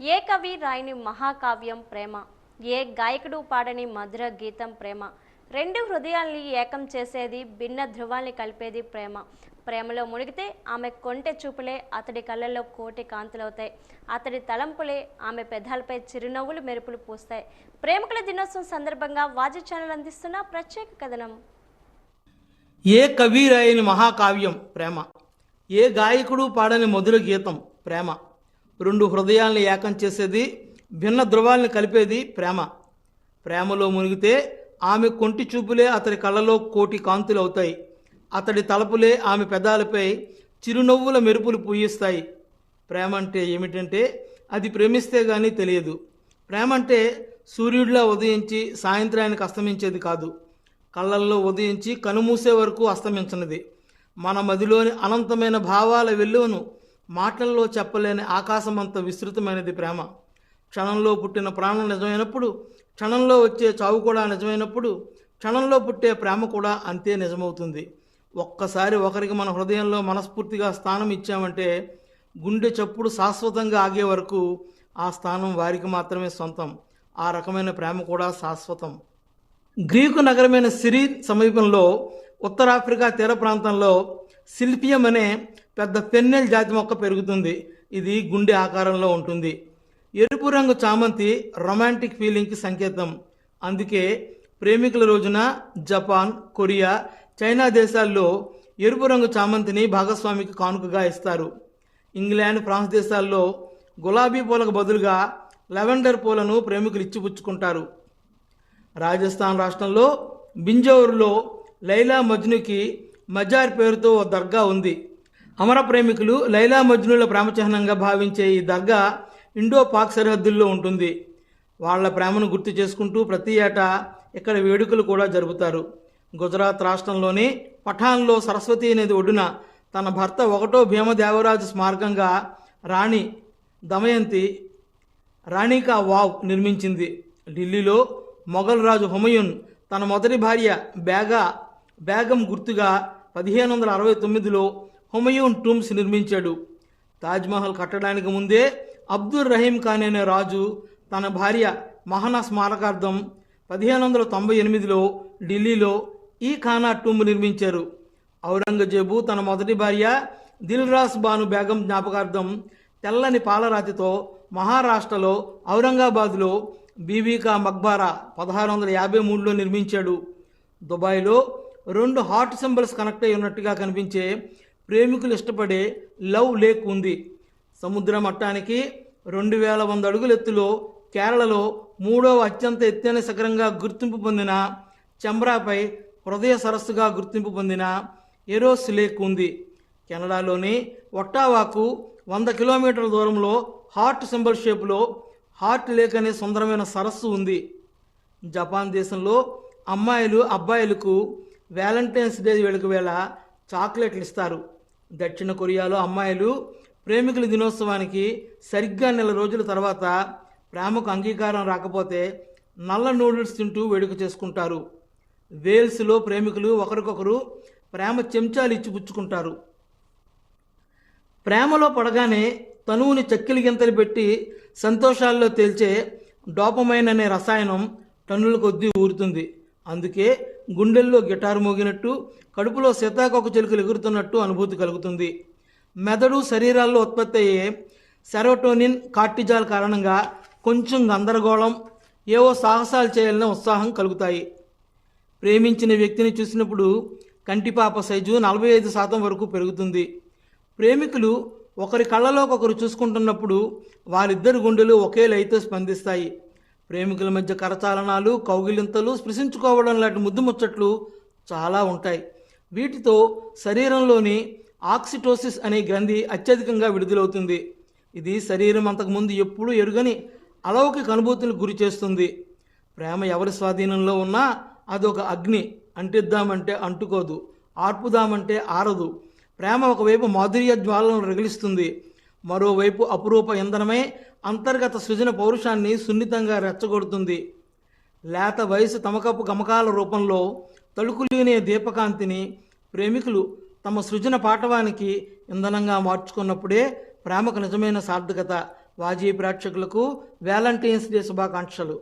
ఏ కవి రాయని మహాకావ్యం ప్రేమ? ఏ గాయకుడు పాడని మధుర గీతం ప్రేమ? రెండు హృదయాల్ని ఏకం చేసేది భిన్న ధృవాల్ని కలిపేది ప్రేమ. ప్రేమలో మునిగితే ఆమె కొంటె చూపులే అతడి కళ్ళల్లో కోటి కాంతులవుతాయి. అతడి తలంపులే ఆమె పెదాలపై చిరునవ్వులు మెరుపులు పూస్తాయి. ప్రేమికుల దినోత్సవం సందర్భంగా వాజీ ఛానల్ అందిస్తున్న ప్రత్యేక కథనం. ఏ కవి రాయని మహాకావ్యం ప్రేమ? ఏ గాయకుడు పాడని మధుర గీతం ప్రేమ? రెండు హృదయాల్ని ఏకం చేసేది భిన్న ధృవాల్ని కలిపేది ప్రేమ. ప్రేమలో మునిగితే ఆమె కొంటి చూపులే అతడి కళ్ళలో కోటి కాంతులు అవుతాయి. అతడి తలపులే ఆమె పెదాలపై చిరునవ్వుల మెరుపులు పూయిస్తాయి. ప్రేమ అంటే ఏమిటంటే అది ప్రేమిస్తే గానీ తెలియదు. ప్రేమ అంటే సూర్యుడిలా ఉదయించి సాయంత్రానికి అస్తమించేది కాదు. కళ్ళల్లో ఉదయించి కనుమూసే వరకు అస్తమించనిది. మన మదిలోని అనంతమైన భావాల వెల్లువను మాటల్లో చెప్పలేని ఆకాశమంత విస్తృతమైనది ప్రేమ. క్షణంలో పుట్టిన ప్రాణం నిజమైనప్పుడు క్షణంలో వచ్చే చావు కూడా నిజమైనప్పుడు క్షణంలో పుట్టే ప్రేమ కూడా అంతే నిజమవుతుంది. ఒక్కసారి ఒకరికి మన హృదయంలో మనస్ఫూర్తిగా స్థానం ఇచ్చామంటే గుండె చప్పుడు శాశ్వతంగా ఆగే వరకు ఆ స్థానం వారికి మాత్రమే సొంతం. ఆ రకమైన ప్రేమ కూడా శాశ్వతం. గ్రీకు నగరమైన సిరి సమీపంలో ఉత్తరాఫ్రికా తీర ప్రాంతంలో సిల్పియం అనే పెద్ద ఫెన్నెల్ జాతి మొక్క పెరుగుతుంది. ఇది గుండె ఆకారంలో ఉంటుంది. ఎరుపు రంగు చామంతి రొమాంటిక్ ఫీలింగ్కి సంకేతం. అందుకే ప్రేమికుల రోజున జపాన్ కొరియా చైనా దేశాల్లో ఎరుపు రంగు చామంతిని భాగస్వామికి కానుకగా ఇస్తారు. ఇంగ్లాండ్ ఫ్రాన్స్ దేశాల్లో గులాబీ పూలకు బదులుగా లెవెండర్ పూలను ప్రేమికులు ఇచ్చిపుచ్చుకుంటారు. రాజస్థాన్ రాష్ట్రంలో బింజౌర్లో లైలా మజ్నుకి మజార్ పేరుతో ఓ దర్గా ఉంది. అమర ప్రేమికులు లైలా మజ్నుల ప్రేమచిహ్నంగా భావించే ఈ దర్గా ఇండో పాక్ సరిహద్దుల్లో ఉంటుంది. వాళ్ళ ప్రేమను గుర్తు చేసుకుంటూ ప్రతి ఏటా ఇక్కడ వేడుకలు కూడా జరుపుతారు. గుజరాత్ రాష్ట్రంలోని పఠాన్లో సరస్వతి నది ఒడ్డున తన భర్త ఒకటో భీమదేవరాజు స్మారకంగా రాణి దమయంతి రాణికా వావ్ నిర్మించింది. ఢిల్లీలో మొఘల్ రాజు హుమయున్ తన మొదటి భార్య బేగా బేగం గుర్తుగా పదిహేను వందల అరవై తొమ్మిదిలో హుమయూన్ టూమ్స్ నిర్మించాడు. తాజ్మహల్ కట్టడానికి ముందే అబ్దుల్ రహీం ఖాన్ అనే రాజు తన భార్య మహనా స్మారకార్థం పదిహేను వందల తొంభై ఎనిమిదిలో ఢిల్లీలో ఈ ఖానా టూమ్ నిర్మించారు. ఔరంగజేబు తన మొదటి భార్య దిల్రాస్ బాను బేగం జ్ఞాపకార్థం తెల్లని పాలరాతితో మహారాష్ట్రలో ఔరంగాబాద్లో బీబీకా మక్బారా పదహారు వందల యాభై మూడులో నిర్మించాడు. దుబాయ్లో రెండు హార్ట్ సింబల్స్ కనెక్ట్ అయి ఉన్నట్టుగా కనిపించే ప్రేమికులు ఇష్టపడే లవ్ లేక్ ఉంది. సముద్ర మట్టానికి రెండు వేల వంద అడుగుల ఎత్తులో కేరళలో మూడవ అత్యంత ఎత్తైన శిఖరంగా గుర్తింపు పొందిన చంబ్రాపై హృదయ సరస్సుగా గుర్తింపు పొందిన ఎరోస్ లేక్ ఉంది. కెనడాలోని ఒట్టావాకు వంద కిలోమీటర్ల దూరంలో హార్ట్ సింబల్ షేప్లో హార్ట్ లేక్ అనే సుందరమైన సరస్సు ఉంది. జపాన్ దేశంలో అమ్మాయిలు అబ్బాయిలకు వ్యాలంటైన్స్ డే వేడుక వేళ చాక్లెట్లు ఇస్తారు. దక్షిణ కొరియాలో అమ్మాయిలు ప్రేమికుల దినోత్సవానికి సరిగ్గా నెల రోజుల తర్వాత ప్రేమకు అంగీకారం రాకపోతే నల్ల నూడిల్స్ తింటూ వేడుక చేసుకుంటారు. వేల్స్లో ప్రేమికులు ఒకరికొకరు ప్రేమ చెంచాలు ఇచ్చి పుచ్చుకుంటారు. ప్రేమలో పడగానే తనువుని చక్కిలి గింతలు పెట్టి సంతోషాల్లో తేల్చే డోపమైన్ అనే రసాయనం టన్నుల కొద్దీ ఊరుతుంది. అందుకే గుండెల్లో గిటారు మోగినట్టు కడుపులో సీతాకొక చిలుకలు ఎగురుతున్నట్టు అనుభూతి కలుగుతుంది. మెదడు శరీరాల్లో ఉత్పత్తి అయ్యే సెరోటోనిన్ కార్టిజాల్ కారణంగా కొంచెం గందరగోళం ఏవో సాహసాలు చేయాలనే ఉత్సాహం కలుగుతాయి. ప్రేమించిన వ్యక్తిని చూసినప్పుడు కంటిపాప సైజు నలభై ఐదు శాతం వరకు పెరుగుతుంది. ప్రేమికులు ఒకరి కళ్ళలోకొకరు చూసుకుంటున్నప్పుడు వారిద్దరు గుండెలు ఒకే లయతో స్పందిస్తాయి. ప్రేమికుల మధ్య కరచాలనాలు కౌగిలింతలు స్పృశించుకోవడం లాంటి ముద్దు ముచ్చట్లు చాలా ఉంటాయి. వీటితో శరీరంలోని ఆక్సిటోసిస్ అనే గ్రంథి అత్యధికంగా విడుదలవుతుంది. ఇది శరీరం అంతకుముందు ఎప్పుడూ ఎరుగని అలౌకిక అనుభూతులకు గురి చేస్తుంది. ప్రేమ ఎవరి స్వాధీనంలో ఉన్నా అదొక అగ్ని. అంటిద్దామంటే అంటుకోదు ఆర్పుదామంటే ఆరదు. ప్రేమ ఒకవైపు మాధుర్య జ్వాలను రగిలిస్తుంది. మరోవైపు అపురూప ఇంధనమే అంతర్గత సృజన పౌరుషాన్ని సున్నితంగా రెచ్చగొడుతుంది. లేత వయసు తమకపు గమకాల రూపంలో తలుకులీనే దీపకాంతిని ప్రేమికులు తమ సృజన పాఠవానికి ఇంధనంగా మార్చుకున్నప్పుడే ప్రేమకు నిజమైన సార్థకత. వాజీ ప్రేక్షకులకు వ్యాలంటైన్స్ డే శుభాకాంక్షలు.